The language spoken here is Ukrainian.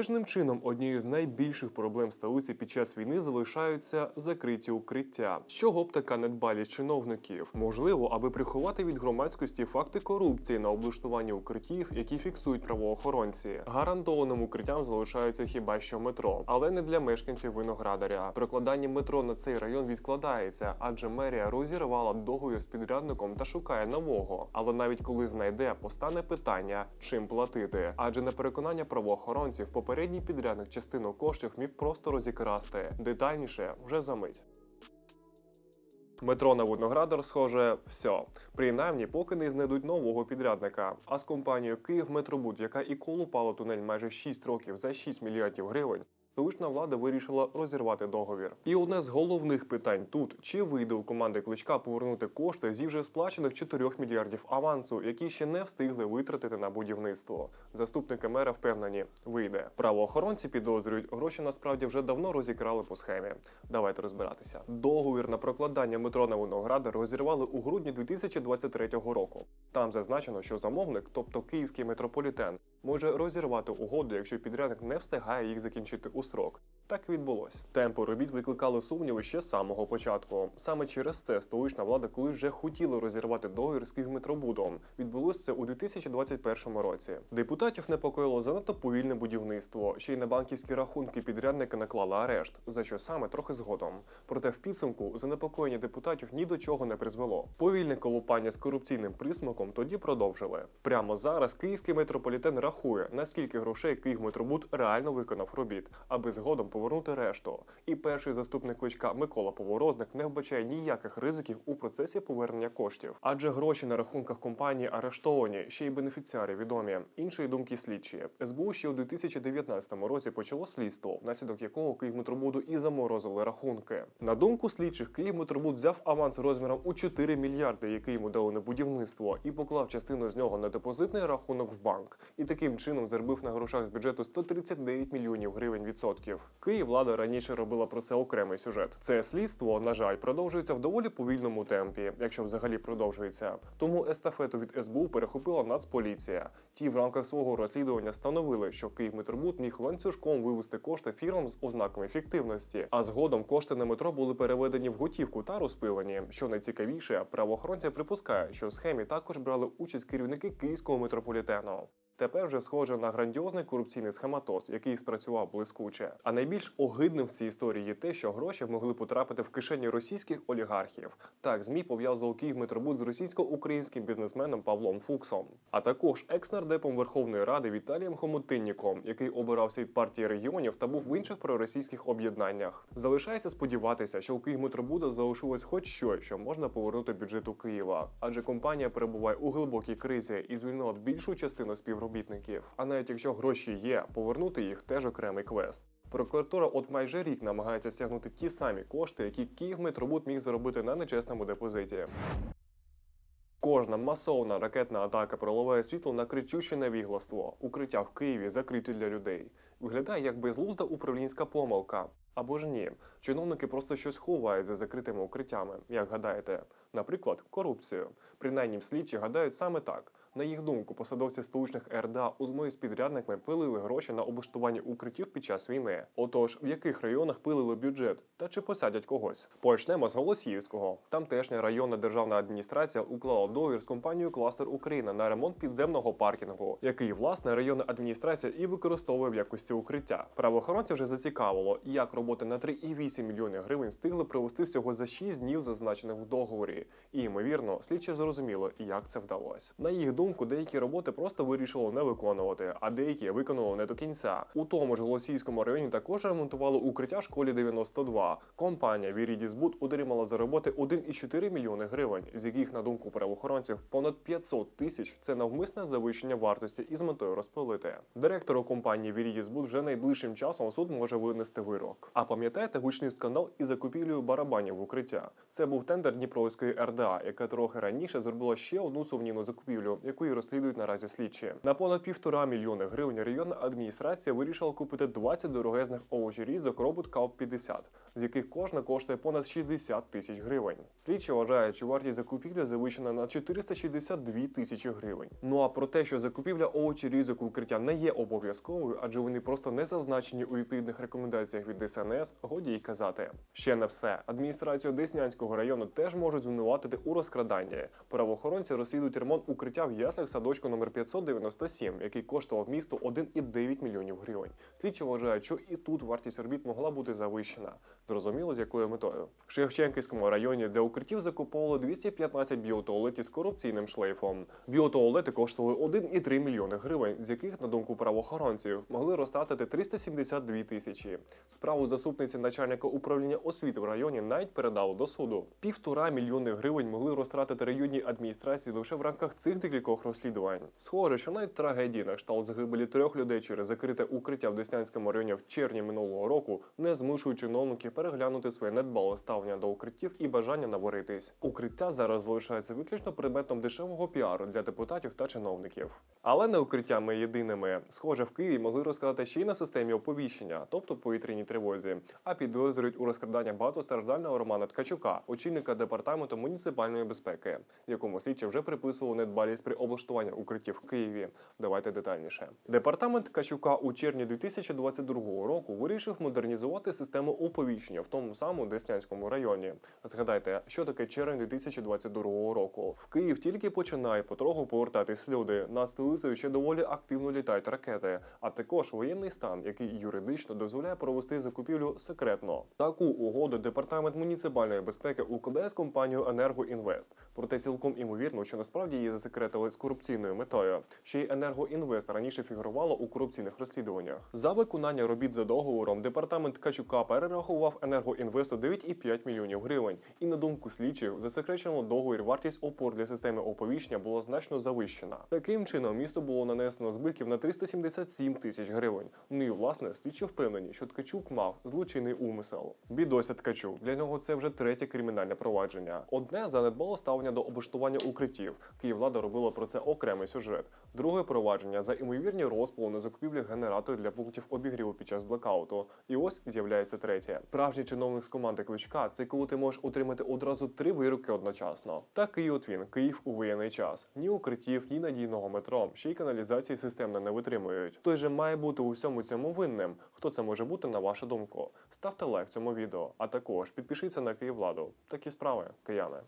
Дивовижним чином однією з найбільших проблем столиці під час війни залишаються закриті укриття. З чого б така недбалість чиновників? Можливо, аби приховати від громадськості факти корупції на облаштуванні укриттів, які фіксують правоохоронці. Гарантованим укриттям залишаються хіба що метро, але не для мешканців виноградаря. Прокладання метро на цей район відкладається, адже мерія розірвала договір з підрядником та шукає нового. Але навіть коли знайде, постане питання, чим платити. Адже на переконання правоохоронців, попередній підрядник частину коштів міг просто розікрасти. Детальніше вже за мить. Метро на Виноградар, схоже, все. Принаймні, поки не знайдуть нового підрядника. А з компанією Київметробуд, яка і колупала тунель майже 6 років за 6 мільярдів гривень. Столична влада вирішила розірвати договір. І одне з головних питань тут: чи вийде у команди кличка повернути кошти зі вже сплачених 4 мільярдів авансу, які ще не встигли витратити на будівництво. Заступники мера впевнені, вийде. Правоохоронці підозрюють, гроші насправді вже давно розікрали по схемі. Давайте розбиратися. Договір на прокладання метро на Виноградар розірвали у грудні 2023 року. Там зазначено, що замовник, тобто київський метрополітен, може розірвати угоду, якщо підрядник не встигає їх закінчити у строк. Так і відбулось. Темпи робіт викликали сумніви ще з самого початку. Саме через це столична влада, коли вже хотіла розірвати договір з Київметробудом, відбулося це у 2021 році. Депутатів непокоїло занадто повільне будівництво. Ще й на банківські рахунки підрядника наклали арешт, за що саме трохи згодом. Проте в підсумку занепокоєння депутатів ні до чого не призвело. Повільне колупання з корупційним присмаком тоді продовжили. Прямо зараз київський метрополітен рахує, наскільки грошей Київметробуд реально виконав робіт, аби згодом повернути решту. І перший заступник кличка Микола Поворозник не вбачає ніяких ризиків у процесі повернення коштів, адже гроші на рахунках компанії арештовані, ще й бенефіціари відомі. Іншої думки слідчі СБУ ще у 2019 році почало слідство, внаслідок якого Київметробуду і заморозили рахунки. На думку слідчих, Київметробуд взяв аванс розміром у 4 мільярди, який йому дали на будівництво, і поклав частину з нього на депозитний рахунок в банк. І таким чином заробив на грошах з бюджету 139 мільйонів гривень відсотків. Київ влада раніше робила про це окремий сюжет. Це слідство, на жаль, продовжується в доволі повільному темпі, якщо взагалі продовжується. Тому естафету від СБУ перехопила Нацполіція. Ті в рамках свого розслідування встановили, що Київметробуд міг ланцюжком вивести кошти фірмам з ознаками фіктивності, а згодом кошти на метро були переведені в готівку та розпилені. Що найцікавіше, правоохоронці припускають, що в схемі також брали участь керівники київського метрополітену. Тепер вже схоже на грандіозний корупційний схематоз, який спрацював блискуче. А найбільш огидним в цій історії є те, що гроші могли потрапити в кишені російських олігархів. Так, змі пов'язував Київметробуд з російсько-українським бізнесменом Павлом Фуксом, а також екс-нардепом Верховної Ради Віталієм Хомутинніком, який обирався від партії регіонів та був в інших проросійських об'єднаннях. Залишається сподіватися, що у Київметробуда залишилось хоч щось, що можна повернути бюджету Києва, адже компанія перебуває у глибокій кризі і звільнила більшу частину співробітників. А навіть якщо гроші є, повернути їх теж окремий квест. Прокуратура от майже рік намагається стягнути ті самі кошти, які Київметробуд міг заробити на нечесному депозиті. Кожна масована ракетна атака проливає світло на кричуще невігластво. Укриття в Києві закриті для людей. Виглядає як безглузда управлінська помилка. Або ж ні, чиновники просто щось ховають за закритими укриттями, як гадаєте, наприклад, корупцію. Принаймні слідчі гадають саме так. На їх думку, посадовці столичних РДА у змові з підрядниками пилили гроші на облаштування укриттів під час війни. Отож, в яких районах пилили бюджет та чи посадять когось? Почнемо з Голосіївського. Тамтешня районна державна адміністрація уклала договір з компанією Кластер Україна на ремонт підземного паркінгу, який власне районна адміністрація і використовує в якості укриття. Правоохоронців вже зацікавило, як роботи на 3,8 мільйони гривень встигли провести всього за 6 днів, зазначених в договорі. І ймовірно, слідчі зрозуміло, як це вдалося. На їх думку, деякі роботи просто вирішило не виконувати, а деякі виконало не до кінця. У тому ж Голосіївському районі також ремонтували укриття школі 92. Компанія Вірідісбуд отримала за роботи 1,4 мільйони гривень, з яких, на думку правоохоронців, понад 500 тисяч це навмисне завищення вартості із метою розпилити. Директору компанії Вірідісбуд вже найближчим часом суд може винести вирок. А пам'ятаєте гучний скандал із закупівлею барабанів укриття? Це був тендер Дніпровської РДА, яка трохи раніше зробила ще одну сумнівну закупівлю, яку і розслідують наразі слідчі. На понад півтора мільйони гривень районна адміністрація вирішила купити 20 дорогезних овочерізок робот КАУ 50 з яких кожна коштує понад 60 тисяч гривень. Слідчі вважають, що вартість закупівлі завищена на 462 тисячі гривень. Ну а про те, що закупівля овочерізок укриття не є обов'язковою, адже вони просто не зазначені у відповідних рекомендаціях від ДСНС, годі й казати. Ще не все. Адміністрацію Деснянського району теж можуть звинуватити у розкраданні. Правоохоронці розслідують ремонт укриття в яслах садочку номер 597, який коштував місту 1,9 мільйонів гривень. Слідчі вважають, що і тут вартість робіт могла бути завищена. Зрозуміло, з якою метою. В Шевченківському районі для укриттів закуповували 215 біотуалетів з корупційним шлейфом. Біотуалети коштували 1,3 мільйони гривень, з яких, на думку правоохоронців, могли розтратити 372 тисячі. Справу заступниці начальника управління освіти в районі навіть передали до суду. Півтора мільйони гривень могли розтратити районні адміністрації лише в рамках цих декількох розслідувань. Схоже, що навіть трагедії на кшталт загибелі трьох людей через закрите укриття в Деснянському районі в червні минулого року не змушують чиновників переглянути своє недбале ставлення до укриттів і бажання наваритись. Укриття зараз залишається виключно предметом дешевого піару для депутатів та чиновників. Але не укриттями єдиними. Схоже, в Києві могли розказати ще й на системі оповіщення, тобто повітряній тривозі. А підозрюють у розкрадання багатостраждального Романа Ткачука, очільника департаменту муніципальної безпеки, якому слідчі вже приписували недбалість при облаштуванні укриттів в Києві. Давайте детальніше. Департамент Ткачука у червні 2022 року вирішив модернізувати систему оповіщення в тому самому Деснянському районі. Згадайте, що таке червень 2022 року. В Київ тільки починає потроху повертатись люди. Над столицею ще доволі активно літають ракети, а також воєнний стан, який юридично дозволяє провести закупівлю секретно. Таку угоду департамент муніципальної безпеки укладає з компанією Енергоінвест. Проте цілком імовірно, що насправді її засекретили з корупційною метою. Ще й Енергоінвест раніше фігурувало у корупційних розслідуваннях. За виконання робіт за договором департамент Качука перерахував енергоінвесту 9,5 мільйонів гривень. І на думку слідчих, в засекреченому договір вартість опор для системи оповіщення була значно завищена. Таким чином, місту було нанесено збитків на 377 тисяч гривень. Ну і власне слідчі впевнені, що Ткачук мав злочинний умисел. Бідося Ткачук. Для нього це вже третє кримінальне провадження. Одне занедбало ставлення до облаштування укриттів. Київлада робила про це окремий сюжет. Друге провадження за імовірні розпали на закупівлі генераторів для пунктів обігріву під час блекауту. І ось з'являється третє. Справжній чиновник з команди Кличка це коли ти можеш отримати одразу три вироки одночасно. Такий от він, Київ у воєнний час. Ні укриттів, ні надійного метро, ще й каналізації системно не витримують. Хто же має бути у всьому цьому винним? Хто це може бути на вашу думку? Ставте лайк цьому відео, а також підпишіться на Київладу. Такі справи, кияни.